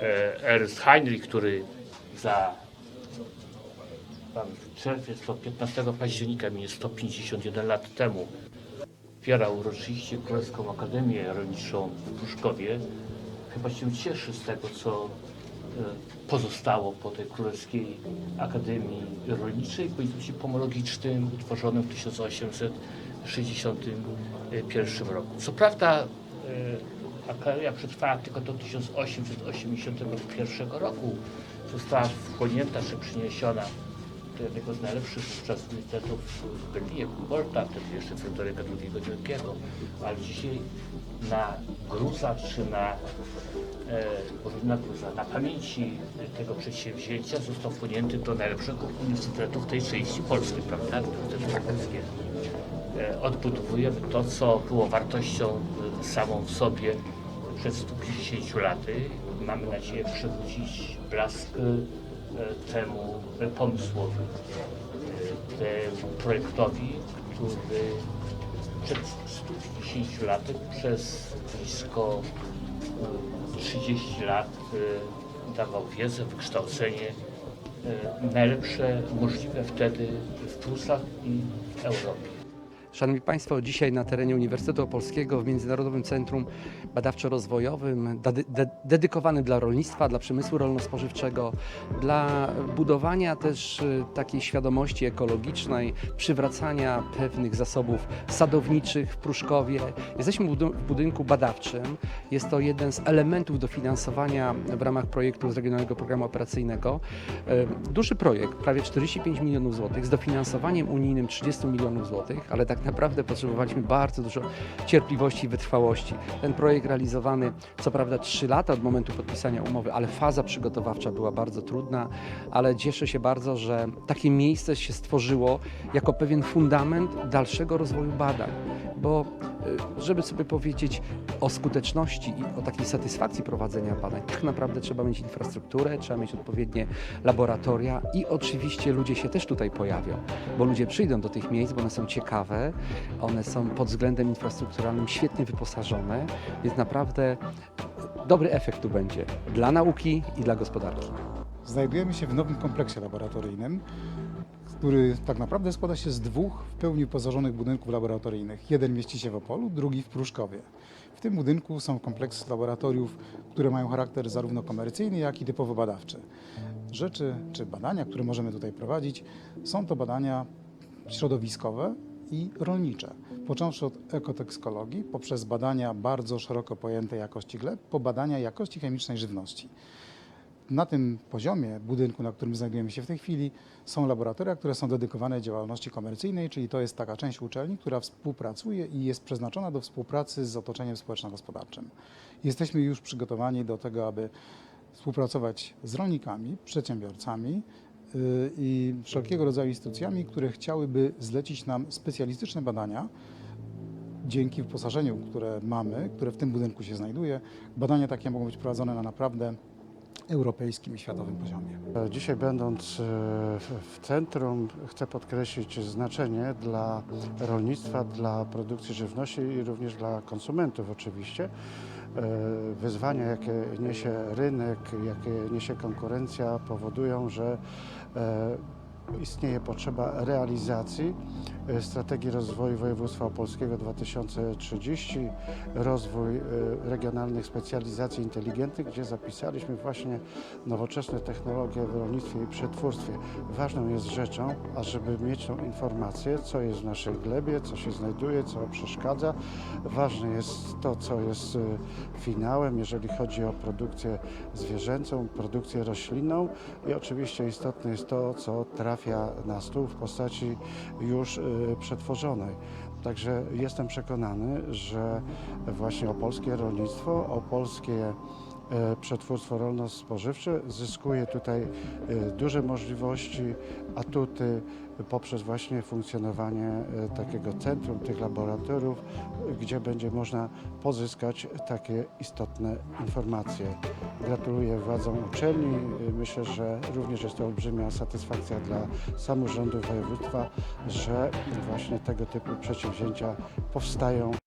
e, Ernst Heinrich, który za czerwiec, to 15 października minie 151 lat temu wspierał uroczyście Królewską Akademię Rolniczą w Pruszkowie. Chyba się cieszy z tego, co e, pozostało po tej Królewskiej Akademii Rolniczej po Instytucie Pomologicznym utworzonym w 1861 roku. Co prawda e, Akademia przetrwała tylko do 1881 roku. Została wchłonięta czy przyniesiona do jednego z najlepszych wówczas uniwersytetów w Berlinie, Humboldta, wtedy jeszcze Fryderyka II Wielkiego, ale dzisiaj na gruzach czy na, e, na gruzach, na pamięci tego przedsięwzięcia został wchłonięty do najlepszych uniwersytetów tej części Polski, prawda, Uniwersytet Krakowski. E, Odbudowujemy to, co było wartością e, samą w sobie przed 150 laty. Mamy nadzieję przywrócić blask e, temu e, pomysłowi, temu projektowi, który przed 150 laty przez blisko e, 30 lat e, dawał wiedzę, wykształcenie najlepsze możliwe wtedy w Prusach i w Europie. Szanowni Państwo, dzisiaj na terenie Uniwersytetu Opolskiego w Międzynarodowym Centrum Badawczo-Rozwojowym, dedy- de- dedykowanym dla rolnictwa, dla przemysłu rolno-spożywczego, dla budowania też y, takiej świadomości ekologicznej, przywracania pewnych zasobów sadowniczych w Pruszkowie. Jesteśmy w budynku badawczym. Jest to jeden z elementów dofinansowania w ramach projektu z Regionalnego Programu Operacyjnego. E, Duży projekt, prawie 45 milionów złotych, z dofinansowaniem unijnym 30 milionów złotych, ale tak naprawdę potrzebowaliśmy bardzo dużo cierpliwości i wytrwałości. Ten projekt realizowany, co prawda 3 lata od momentu podpisania umowy, ale faza przygotowawcza była bardzo trudna, ale cieszę się bardzo, że takie miejsce się stworzyło jako pewien fundament dalszego rozwoju badań, bo y, żeby sobie powiedzieć o skuteczności i o takiej satysfakcji prowadzenia badań, tak naprawdę trzeba mieć infrastrukturę, trzeba mieć odpowiednie laboratoria i oczywiście ludzie się też tutaj pojawią, bo ludzie przyjdą do tych miejsc, bo one są ciekawe, one są pod względem infrastrukturalnym świetnie wyposażone, więc naprawdę dobry efekt tu będzie dla nauki i dla gospodarki. Znajdujemy się w nowym kompleksie laboratoryjnym, który tak naprawdę składa się z dwóch w pełni wyposażonych budynków laboratoryjnych. Jeden mieści się w Opolu, drugi w Pruszkowie. W tym budynku są kompleksy laboratoriów, które mają charakter zarówno komercyjny, jak i typowo badawczy. Rzeczy czy badania, które możemy tutaj prowadzić, są to badania środowiskowe i rolnicze. Począwszy od ekotoksykologii, poprzez badania bardzo szeroko pojętej jakości gleb, po badania jakości chemicznej żywności. Na tym poziomie budynku, na którym znajdujemy się w tej chwili, są laboratoria, które są dedykowane działalności komercyjnej, czyli to jest taka część uczelni, która współpracuje i jest przeznaczona do współpracy z otoczeniem społeczno-gospodarczym. Jesteśmy już przygotowani do tego, aby współpracować z rolnikami, przedsiębiorcami i wszelkiego rodzaju instytucjami, które chciałyby zlecić nam specjalistyczne badania, dzięki wyposażeniu, które mamy, które w tym budynku się znajduje, badania takie mogą być prowadzone na naprawdę europejskim i światowym poziomie. Dzisiaj będąc w- w centrum chcę podkreślić znaczenie dla rolnictwa, dla produkcji żywności i również dla konsumentów oczywiście. E, Wyzwania, jakie niesie rynek, jakie niesie konkurencja powodują, że e, istnieje potrzeba realizacji e, strategii rozwoju województwa opolskiego 2030, rozwój e, regionalnych specjalizacji inteligentnych, gdzie zapisaliśmy właśnie nowoczesne technologie w rolnictwie i przetwórstwie. Ważną jest rzeczą, ażeby mieć tą informację, co jest w naszej glebie, co się znajduje, co przeszkadza. Ważne jest to, co jest e, finałem, jeżeli chodzi o produkcję zwierzęcą, produkcję roślinną i oczywiście istotne jest to, co trafia na stół w postaci już e, przetworzonej. Także jestem przekonany, że właśnie opolskie rolnictwo, opolskie e, przetwórstwo rolno-spożywcze zyskuje tutaj e, duże możliwości, atuty poprzez właśnie funkcjonowanie e, takiego centrum, tych laboratoriów, gdzie będzie można pozyskać takie istotne informacje. Gratuluję władzom uczelni. Myślę, że również jest to olbrzymia satysfakcja dla samorządu województwa, że właśnie tego typu przedsięwzięcia powstają.